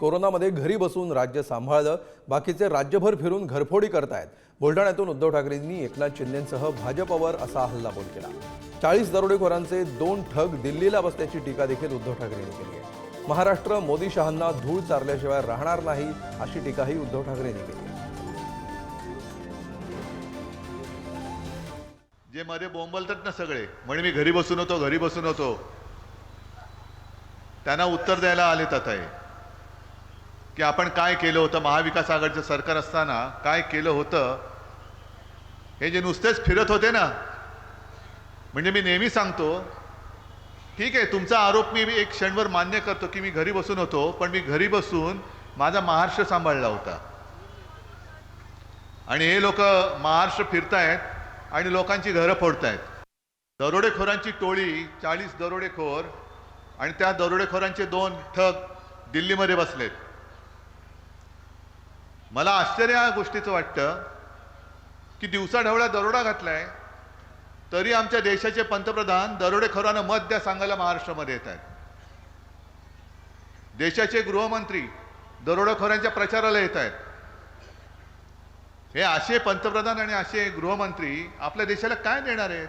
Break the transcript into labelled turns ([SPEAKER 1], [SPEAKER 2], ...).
[SPEAKER 1] कोरोनामध्ये घरी बसून राज्य सांभाळलं बाकीचे राज्यभर फिरून घरफोडी करतायत. बुलढाण्यातून उद्धव ठाकरेंनी एकनाथ शिंदेसह भाजपवर असा हल्लाबोल केला. चाळीस दरोडेखोरांचे दोन ठग दिल्लीला बसल्याची टीका देखील उद्धव ठाकरेंनी केली आहे. महाराष्ट्र मोदी शहांना धूळ चारल्याशिवाय राहणार नाही अशी टीकाही उद्धव ठाकरेंनी केली
[SPEAKER 2] जे मध्ये बोंबलतात ना सगळे म्हणे मी घरी बसून होतो घरी बसून होतो. त्यांना उत्तर द्यायला आले आता की आपण काय केलं होतं? महाविकास आघाडीचं सरकार असताना काय केलं होतं? हे जे नुसतेच फिरत होते ना म्हणजे मी नेहमी सांगतो ठीक आहे तुमचा आरोप मी एक क्षणभर मान्य करतो की मी घरी बसून होतो पण मी घरी बसून माझा महाराष्ट्र सांभाळला होता. आणि हे लोक महाराष्ट्र फिरतायत आणि लोकांची घरं फोडतायत. दरोडेखोरांची टोळी चाळीस दरोडेखोर आणि त्या दरोडेखोरांचे दोन ठग दिल्लीमध्ये बसलेत. मला आश्चर्य या गोष्टीचं वाटतं की दिवसाढवळ्या दरोडा घातलाय तरी आमच्या देशाचे पंतप्रधान दरोडेखोरांना मत द्या सांगायला महाराष्ट्रामध्ये येत आहेत. देशाचे गृहमंत्री दरोडेखोरांच्या प्रचाराला येत आहेत. हे असे पंतप्रधान आणि असे गृहमंत्री आपल्या देशाला काय देणार आहेत?